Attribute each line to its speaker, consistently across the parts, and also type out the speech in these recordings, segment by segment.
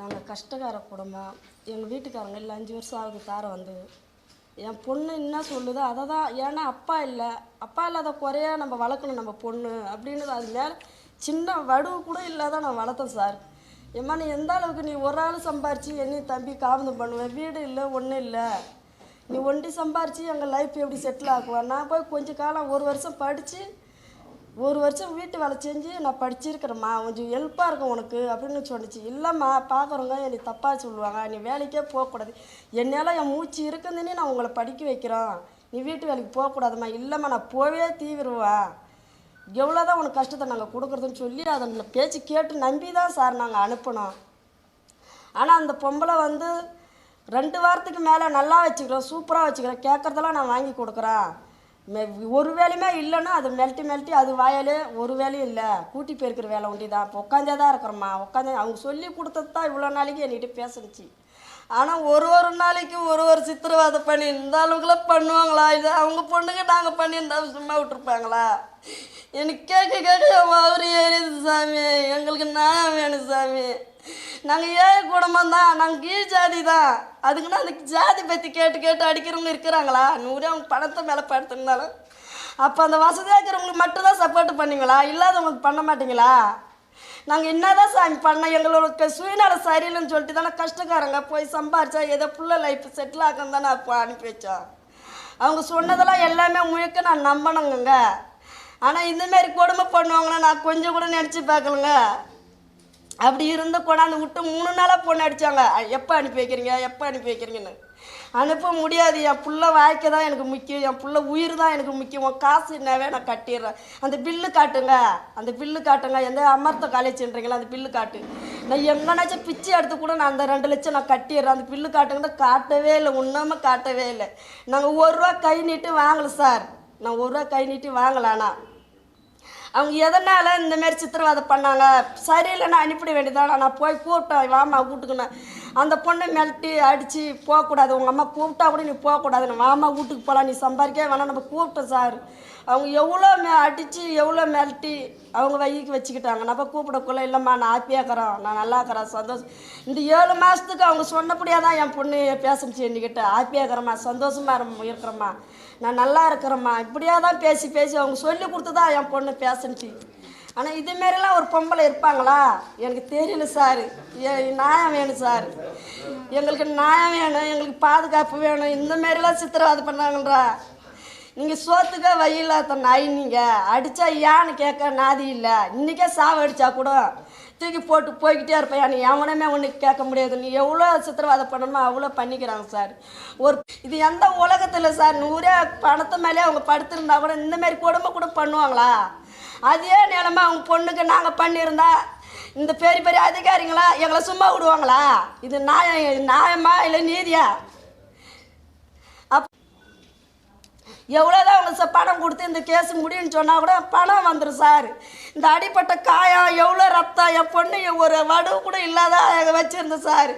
Speaker 1: நாங்கள் கஷ்டக்கார குடும்பம். எங்கள் வீட்டுக்காரங்க இல்லை அஞ்சு வருஷம் ஆகுது தார வந்து. என் பொண்ணு என்ன சொல்லுதோ அதை தான் ஏன்னா அப்பா இல்லை. அப்பா இல்லாத குறையா நம்ம வளர்க்கணும் நம்ம பொண்ணு அப்படின்னு அது மேலே சின்ன வடுவு கூட இல்லாத நான் வளர்த்தேன் சார். ஏம்மா நீ எந்த அளவுக்கு நீ ஒரு ஆள் சம்பாரிச்சு என்னையும் தம்பி காபந்தம் பண்ணுவேன் வீடு இல்லை ஒன்றும் இல்லை. நீ ஒண்டி சம்பாரித்து எங்கள் லைஃப் எப்படி செட்டில் ஆக்குவேன் நான் போய் கொஞ்சம் காலம் ஒரு வருஷம் படித்து ஒரு வருஷம் வீட்டு வேலை செஞ்சு நான் படிச்சிருக்கிறேம்மா கொஞ்சம் ஹெல்ப்பாக இருக்கும் உனக்கு அப்படின்னு சொன்னிச்சு. இல்லைம்மா பார்க்குறவங்க என்னை தப்பாக சொல்லுவாங்க நீ வேலைக்கே போகக்கூடாது. என்னால் என் மூச்சு இருக்குதுன்னு நான் உங்களை படிக்க வைக்கிறோம். நீ வீட்டு வேலைக்கு போகக்கூடாதும்மா. இல்லைம்மா நான் போவே தீவிருவேன் எவ்வளோ தான் உனக்கு கஷ்டத்தை நாங்கள் கொடுக்குறதுன்னு சொல்லி அதை பேச்சு கேட்டு நம்பி தான் சார் நாங்கள் அனுப்பினோம். ஆனால் அந்த பொம்பளை வந்து ரெண்டு வாரத்துக்கு மேலே நல்லா வச்சுக்கிறோம் சூப்பராக வச்சுக்கிறோம். கேட்குறதெல்லாம் நான் வாங்கி கொடுக்குறேன். ஒரு வேலையுமே இல்லைன்னா அது மெல்ட்டி மெல்ட்டி அது வாயாலே ஒரு வேலையும் இல்லை. கூட்டி போயிருக்கிற வேலை ஒண்டி தான் இப்போ உட்காந்தே தான் இருக்கிறோம்மா. உட்காந்தே அவங்க சொல்லி கொடுத்தது தான் இவ்வளோ நாளைக்கு என்கிட்ட பேசுனுச்சு. ஆனால் ஒரு ஒரு நாளைக்கு ஒரு ஒரு சித்திரவாதை பண்ணி இந்த அளவுக்குலாம் பண்ணுவாங்களா? இது அவங்க பொண்ணுங்க நாங்கள் பண்ணியிருந்தா சும்மா விட்டுருப்பாங்களா? எனக்கு கேட்க கேட்க அவர் ஏறிது சாமி. எங்களுக்கு நான் வேணும் சாமி. நாங்கள் ஏழை குடும்பம் தான் நாங்கள் கீழ் ஜாதி தான் அதுக்குன்னா அந்த ஜாதி பற்றி கேட்டு கேட்டு அடிக்கிறவங்க இருக்கிறாங்களா? நூறு அவங்க பணத்தை மேலே படுத்துருந்தாலும். அப்போ அந்த வசதியாக இருக்கிறவங்களுக்கு மட்டும்தான் சப்போர்ட் பண்ணீங்களா இல்லாதவங்களுக்கு பண்ண மாட்டீங்களா? நாங்கள் என்னதான் சாமி பண்ணோம் எங்களோட சுயநல சரியில்லைன்னு சொல்லிட்டு தானே கஷ்டக்காரங்க போய் சம்பாரிச்சா ஏதோ புள்ள லைஃப் செட்டில் ஆகும் தானே அப்போ அனுப்பி வச்சோம் அவங்க சொன்னதெல்லாம் எல்லாமே முழுக்க நான் நம்பணுங்க ஆனால் இந்தமாரி கொடுமை பண்ணுவாங்கன்னா நான் கொஞ்சம் கூட நினச்சி பார்க்கலங்க அப்படி இருந்து கொண்டாந்து விட்டு மூணு நாளாக பொண்ணு அடித்தாங்க எப்போ அனுப்பி வைக்கிறீங்க? எப்போ அனுப்பி வைக்கிறீங்கன்னு. அனுப்ப முடியாது. என் புள்ள வாழ்க்கை தான் எனக்கு முக்கியம். என் புள்ள உயிர் தான் எனக்கு முக்கியம். உன் காசு என்னவே நான் கட்டிடுறேன். அந்த பில்லு காட்டுங்க. அந்த பில்லு காட்டுங்க. எந்த அமர்த்த காலேஜ்ன்றீங்களா அந்த பில்லு காட்டு. நான் எங்கனாச்சும் பிச்சை எடுத்து கூட நான் அந்த ரெண்டு லட்சம் நான் கட்டிடுறேன். அந்த பில்லு காட்டுங்க காட்டவே இல்லை. ஒன்றாமல் காட்டவே இல்லை. நாங்கள் ஒரு ரூபா கை நீட்டு வாங்கலை சார். நான் ஒரு ரூபா கை நீட்டி வாங்கலாண்ணா அவங்க எதனால் இந்தமாரி சித்திரவதை பண்ணாங்க? சரியில்லைன்னா அனுப்பிட வேண்டியதானா நான் போய் கூப்பிட்டேன். வாமா வீட்டுக்குன்னு. அந்த பொண்ணை மிரட்டி அடித்து போகக்கூடாது. உங்கள் அம்மா கூப்பிட்டா கூட நீ போகக்கூடாதுன்னு. வாமா வீட்டுக்கு போகலாம் நீ சம்பாதிக்கவே வேணாம். நம்ம கூப்பிட்டோம் சார். அவங்க எவ்வளோ மே அடித்து எவ்வளோ மிரட்டி அவங்க வைக்கு வச்சுக்கிட்டாங்க. நம்ம கூப்பிடக்குள்ள இல்லைம்மா நான் ஹாப்பியாக இருக்கிறோம் நான் நல்லா இருக்கிறேன் சந்தோஷம் இந்த ஏழு மாதத்துக்கு அவங்க சொன்னபடியாக தான் என் பொண்ணு பேசுனுச்சு என்கிட்ட. ஹாப்பியாக இருக்கிறம்மா சந்தோஷமாக இரு இருக்கிறம்மா. நான் நல்லா இருக்கிறேம்மா. இப்படியே தான் பேசி பேசி அவங்க சொல்லி கொடுத்து தான் என் பொண்ணு பேசுனுச்சு. ஆனால் இதுமாரிலாம் ஒரு பொம்பளை இருப்பாங்களா? எனக்கு தெரியல சார் நியாயம் வேணும் சார் எங்களுக்கு நியாயம் வேணும். எங்களுக்கு பாதுகாப்பு வேணும். இந்த மாரிலாம் பண்ணாங்கன்றா. நீங்கள் சோத்துக்கே வயிலாத நாய் நீங்கள் அடித்தா ஏன்னு கேட்க நாதி இல்லை. இன்றைக்கே சாவு அடித்தா கூட தூக்கி போட்டு போய்கிட்டே இருப்பேன் நீ? எவனுமே ஒன்று கேட்க முடியாது. நீ எவ்வளோ சித்திரவதை பண்ணணுமோ அவ்வளோ பண்ணிக்கிறாங்க சார். ஒரு இது எந்த உலகத்தில் சார்? நூறே பணத்து மேலே அவங்க படுத்திருந்தா கூட இந்தமாரி குடும்பம் கூட பண்ணுவாங்களா? அதே நிலமை அவங்க பொண்ணுக்கு நாங்கள் பண்ணியிருந்தா இந்த பெரிய பெரிய அதிகாரிங்களா எங்களை சும்மா விடுவாங்களா? இது நியாயம் நியாயமா இல்லை நீதியா? எவ்வளோதான் அவங்க பணம் கொடுத்து இந்த கேஸ் முடியும்னு சொன்னால் கூட பணம் வந்துடும் சார். இந்த அடிப்பட்ட காயம் எவ்வளோ ரத்தம் என் பொண்ணு ஒரு வடு கூட இல்லாத வச்சுருந்தேன் சார்.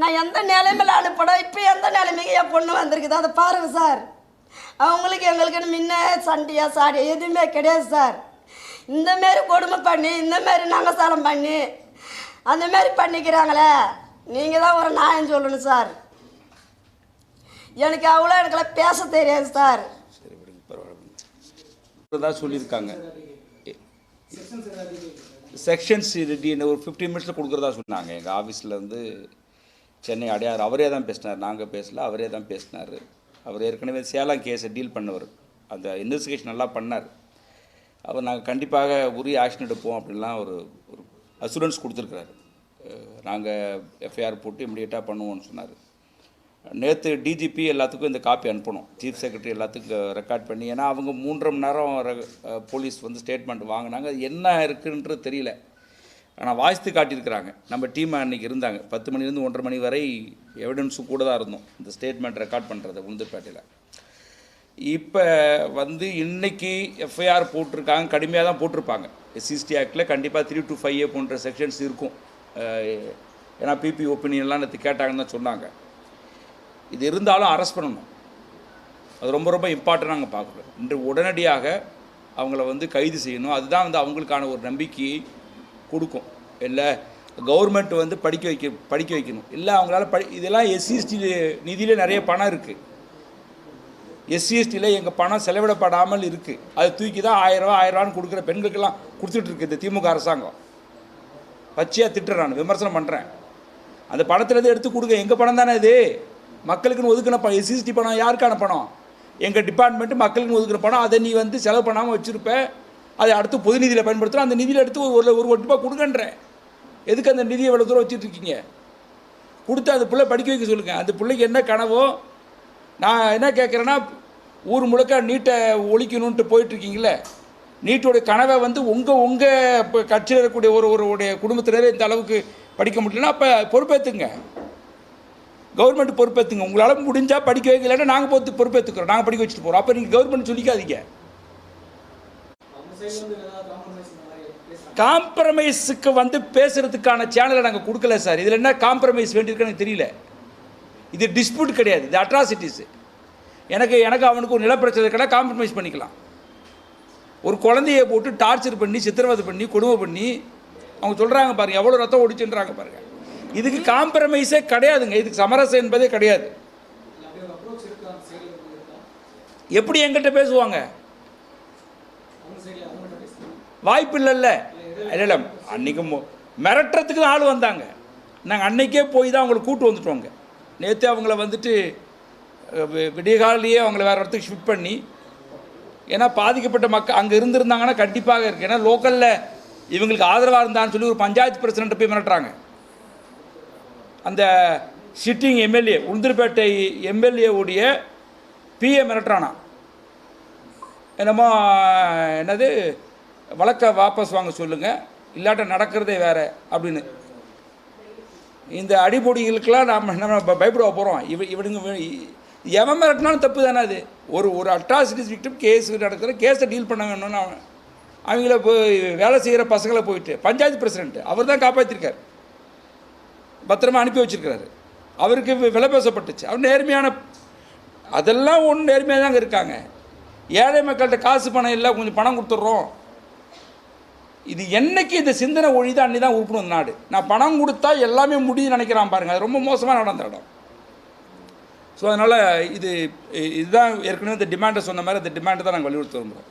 Speaker 1: நான் எந்த நிலைமையில் அனுப்பணும்? இப்போ எந்த நிலைமைக்கு என் பொண்ணு வந்திருக்குது? அதை பாருங்கள் சார். அவங்களுக்கு எங்களுக்குன்னு முன்ன சண்டையா சாடியா எதுவுமே கிடையாது சார். இந்த மாரி கொடுமை பண்ணி இந்தமாரி நங்கசாலம் பண்ணி அந்தமாரி பண்ணிக்கிறாங்களே. நீங்கள் தான் ஒரு நியாயம் சொல்லணும் சார். எனக்கு அவ்வளோ எனக்குலாம் பேச தெரியாது சார்.
Speaker 2: சரி விடுங்க பரவாயில்ல தான் சொல்லியிருக்காங்க. செக்ஷன்ஸ் ஒரு ஃபிஃப்டீன் மினிட்ஸில் கொடுக்குறதா சொன்னாங்க. எங்கள் ஆஃபீஸில் வந்து சென்னை அடையார் அவரே தான் பேசினார். நாங்கள் பேசல அவரே தான் பேசினார். அவர் ஏற்கனவே சேலம் கேஸை டீல் பண்ணவர். அந்த இன்வெஸ்டிகேஷன் நல்லா பண்ணார். அவர் நாங்கள் கண்டிப்பாக உரிய ஆக்ஷன் எடுப்போம் அப்படின்லாம் ஒரு ஒரு அசூரன்ஸ் கொடுத்துருக்குறாரு. நாங்கள் எஃப்ஐஆர் போட்டு இமிடியேட்டாக பண்ணுவோம்னு சொன்னார். நேற்று டிஜிபி எல்லாத்துக்கும் இந்த காப்பி அனுப்பணும். சீஃப் செக்ரட்டரி எல்லாத்துக்கும் ரெக்கார்ட் பண்ணி ஏன்னா அவங்க மூன்றரை மணி நேரம் போலீஸ் வந்து ஸ்டேட்மெண்ட் வாங்கினாங்க. என்ன இருக்குன்றது தெரியல. ஆனால் வாய்ஸ்து காட்டியிருக்கிறாங்க. நம்ம டீம் அன்றைக்கி இருந்தாங்க. பத்து மணிலேருந்து ஒன்றரை மணி வரை எவிடன்ஸும் கூட தான் இருந்தோம். இந்த ஸ்டேட்மெண்ட் ரெக்கார்ட் பண்ணுறது உளுந்தூர்பேட்டையில். இப்போ வந்து இன்றைக்கி எஃப்ஐஆர் போட்டிருக்காங்க. கடுமையாக தான் போட்டிருப்பாங்க. எஸ்சிஸ்டி ஆக்டில் கண்டிப்பாக த்ரீ டு ஃபைவ் ஏ போன்ற செக்ஷன்ஸ் இருக்கும். ஏன்னா பிபி ஒப்பீனியன்லாம் நேற்று கேட்டாங்கன்னு தான் சொன்னாங்க. இது இருந்தாலும் அரெஸ்ட் பண்ணணும். அது ரொம்ப ரொம்ப இம்பார்ட்டன்ட் நாங்கள் பார்க்குறோம். இன்று உடனடியாக அவங்கள வந்து கைது செய்யணும். அதுதான் வந்து அவங்களுக்கான ஒரு நம்பிக்கையை கொடுக்கும். இல்லை கவர்மெண்ட் வந்து படிக்க வைக்க படிக்க வைக்கணும். இல்லை அவங்களால படி இதெல்லாம் எஸ்சிஎஸ்டி நிதியிலே நிறைய பணம் இருக்குது எஸ்சிஎஸ்டியில் எங்கள் பணம் செலவிடப்படாமல் இருக்குது அதை தூக்கி தான் ஆயிரரூவா ஆயிரரூவான்னு கொடுக்குற பெண்களுக்கெல்லாம் கொடுத்துட்டு இருக்கு இந்த திமுக அரசாங்கம். பச்சையாக திட்டுறேன் நான் விமர்சனம் பண்ணுறேன் அந்த பணத்துலேருந்து எடுத்து கொடுங்க. எங்கள் பணம் தானே இது? மக்களுக்குன்னு ஒதுக்கின பணம் எஸ்சிஎஸ்டி பணம் யாருக்கான பணம்? எங்கள் டிபார்ட்மெண்ட்டு மக்களுக்கு ஒதுக்கிற பணம் அதை நீ வந்து செலவு பண்ணாமல் வச்சுருப்ப. அதை அடுத்து பொது நிதியில் பயன்படுத்துகிறோம் அந்த நிதியில் எடுத்து ஒரு ஒரு கோடி ரூபாய் கொடுங்கன்றேன் எதுக்கு அந்த நிதியை எவ்வளோ தூரம் வச்சுட்டு இருக்கீங்க? கொடுத்து அந்த பிள்ளை படிக்க வைக்க சொல்லுங்கள் அந்த பிள்ளைக்கு என்ன கனவோ? நான் என்ன கேட்குறேன்னா ஊர் முழுக்க நீட்டை ஒழிக்கணுன்ட்டு போயிட்டுருக்கீங்களே நீட்டோடைய கனவை வந்து உங்கள் உங்கள் இப்போ கட்சியில் இருக்கக்கூடிய ஒரு ஒரு உடைய குடும்பத்தினரே இந்த அளவுக்கு படிக்க முடியலன்னா அப்போ பொறுப்பேற்றுங்க கவர்மெண்ட் பொறுப்பேற்றுங்க உங்களால் முடிஞ்சால் படிக்க வைக்கலன்னா நாங்கள் போத்து பொறுப்பேற்றுக்கிறோம் நாங்கள் படிக்க வச்சுட்டு போகிறோம் அப்போ நீங்கள் கவர்மெண்ட் சொல்லிக்காதீங்க. காம்ப்ரமைஸுக்கு வந்து பேசுறதுக்கான சேனலை நாங்கள் கொடுக்கல சார். இதில் என்ன காம்ப்ரமைஸ் வேண்டியிருக்குன்னு தெரியல. இது டிஸ்பியூட் கிடையாது. இது அட்ராசிட்டிஸ் எனக்கு எனக்கு அவனுக்கு ஒரு நிலப்பிரச்சனை கிடையாது காம்ப்ரமைஸ் பண்ணிக்கலாம். ஒரு குழந்தைய போட்டு டார்ச்சர் பண்ணி சித்திரவதை பண்ணி கொடுமை பண்ணி அவங்க சொல்கிறாங்க பாருங்கள் எவ்வளோ ரத்தம் ஓடிச்சுன்றாங்க பாருங்கள் இதுக்கு காம்ப்ரமைஸே கிடையாதுங்க. இதுக்கு சமரசம் என்பதே கிடையாது. எப்படி எங்கிட்ட பேசுவாங்க? வாய்ப்பு இல்லைல்ல. இல்லை அன்னைக்கு மிரட்டுறதுக்கு தான் ஆள் வந்தாங்க. நாங்கள் அன்னைக்கே போய் தான் அவங்களை கூட்டு வந்துட்டோங்க. நேற்று அவங்கள வந்துட்டு விடியகாலையே அவங்கள வேறு இடத்துக்கு ஷிஃப்ட் பண்ணி ஏன்னா பாதிக்கப்பட்ட மக்கள் அங்கே இருந்திருந்தாங்கன்னா கண்டிப்பாக இருக்குது ஏன்னா லோக்கலில் இவங்களுக்கு ஆதரவாக இருந்தான்னு சொல்லி ஒரு பஞ்சாயத்து பிரசிடண்ட்டை போய் மிரட்டுறாங்க. அந்த சிட்டிங் எம்எல்ஏ உளுந்தூர்பேட்டை எம்எல்ஏவுடைய பிஏ மிரட்டுறானா? என்னமோ என்னது வழக்கை வாபஸ் வாங்க சொல்லுங்கள் இல்லாட்ட நடக்கிறதே வேறு அப்படின்னு. இந்த அடிபொடிகளுக்கெல்லாம் நாம் நம்ம பயப்பட போகிறோம் இவ இவனுங்க எவன் மிரட்டினாலும் தப்பு தானே அது. ஒரு ஒரு அட்ராசிட்டிஸ் விக்டிம் கேஸ் நடக்கிற கேஸை டீல் பண்ண வேணும்னு அவன் அவங்கள போய் வேலை செய்கிற பசங்களை போயிட்டு பஞ்சாயத்து பிரசிடென்ட் அவர் தான் காப்பாற்றிருக்கார் பத்திரமா அனுப்பி வச்சிருக்கிறாரு. அவருக்கு விலை பேசப்பட்டுச்சு. அவர் நேர்மையான அதெல்லாம் ஒன்றும் நேர்மையாக தாங்க இருக்காங்க. ஏழை மக்கள்கிட்ட காசு பணம் இல்லை கொஞ்சம் பணம் கொடுத்துட்றோம். இது என்னைக்கு இந்த சிந்தனை ஒழிதான் அன்னி தான் உருப்பணும் இந்த நாடு. நான் பணம் கொடுத்தா எல்லாமே முடியும்னு நினைக்கிறான் பாருங்கள் அது ரொம்ப மோசமாக நடந்த இடம். ஸோ அதனால் இது இதுதான் ஏற்கனவே இந்த டிமாண்டை சொன்ன மாதிரி அந்த டிமாண்டை தான் நாங்கள் வலியுறுத்த விரும்புகிறோம்